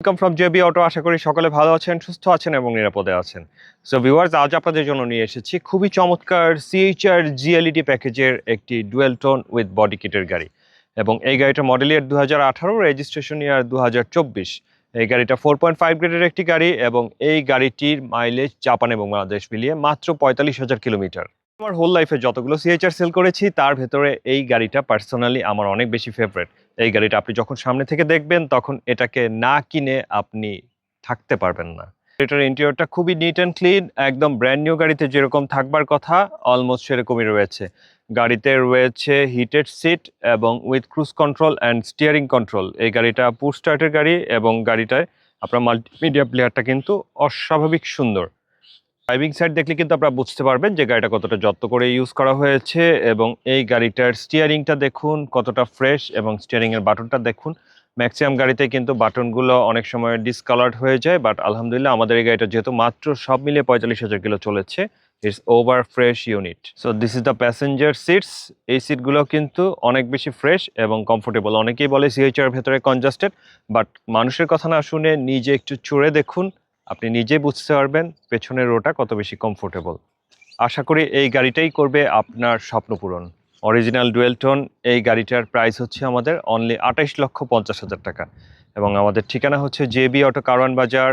Welcome from JB auto আশা করি সকলে ভালো আছেন, সুস্থ আছেন এবং নিরাপদে আছেন। সো ভিউয়ার্স আজ আপনাদের জন্য নিয়ে এসেছি খুবই চমৎকার সিএইচআর জিএলইডি প্যাকেজের একটি ডুয়েল টোন উইথ বডি কিটের গাড়ি। এবং এই গাড়িটা মডেল ইয়ার দু হাজার আঠারো রেজিস্ট্রেশন ইয়ার দু হাজার চব্বিশ। এই গাড়িটা ফোর পয়েন্ট ফাইভ গ্রেডের একটি গাড়ি এবং এই গাড়িটির মাইলেজ জাপান এবং বাংলাদেশ মিলিয়ে মাত্র পঁয়তাল্লিশ হাজার কিলোমিটার। আমার হোল লাইফে যতগুলো সিএইচআর সেল করেছি, তার ভেতরে এই গাড়িটা পার্সোনালি আমার অনেক বেশি ফেভারেট এই গাড়িটা আপনি যখন সামনে থেকে দেখবেন, তখন এটাকে না কিনে আপনি থাকতে পারবেন না। এটার ইন্টেরিয়রটা খুবই নিট অ্যান্ড ক্লিন একদম ব্র্যান্ড নিউ গাড়িতে যেরকম থাকবার কথা অলমোস্ট সেরকমই রয়েছে। গাড়িতে রয়েছে হিটেড সিট এবং with cruise control and steering control এই গাড়িটা পুশ স্টার্টের গাড়ি এবং গাড়িটায় আপনার মাল্টিমিডিয়া প্লেয়ারটা কিন্তু অস্বাভাবিক সুন্দর। ড্রাইভিং সাইড দেখলে কিন্তু আপনারা বুঝতে পারবেন যে গাড়িটা কতটা যত্ন করে ইউজ করা হয়েছে এবং এই গাড়িটার স্টিয়ারিংটা দেখুন কতটা ফ্রেশ এবং স্টিয়ারিং এর বাটনটা দেখুন। ম্যাক্সিমাম গাড়িতে কিন্তু বাটনগুলো অনেক সময় ডিসকালার্ড হয়ে যায় বাট আলহামদুলিল্লাহ আমাদের এই গাড়িটা যেহেতু মাত্র সব মিলিয়ে পঁয়তাল্লিশ হাজার কিলো চলেছে it's over fresh unit so this is the passenger seats এই সিটগুলো কিন্তু অনেক বেশি ফ্রেশ এবং কমফোর্টেবল অনেকেই বলে সিএইচআর ভেতরে কনজাস্টেড বাট মানুষের কথা না শুনে নিজে একটু চড়ে দেখুন। আপনি নিজে বুঝতে পারবেন পেছনের রোটা কত বেশি কমফোর্টেবল আশা করি এই গাড়িটাই করবে আপনার স্বপ্ন পূরণ। অরিজিনাল ডুয়েলটন এই গাড়িটার প্রাইস হচ্ছে আমাদের অনলি আঠাইশ লক্ষ পঞ্চাশ হাজার টাকা। এবং আমাদের ঠিকানা হচ্ছে জেবি অটো কারওয়ান বাজার,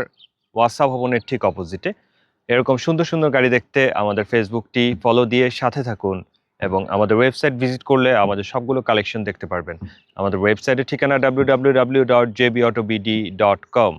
ওয়াসা ভবনের ঠিক অপোজিটে এরকম সুন্দর সুন্দর গাড়ি দেখতে আমাদের ফেসবুকটি ফলো দিয়ে সাথে থাকুন এবং আমাদের ওয়েবসাইট ভিজিট করলে আমাদের সবগুলো কালেকশন দেখতে পারবেন। আমাদের ওয়েবসাইটের ঠিকানা W W W dot JB auto BD dot com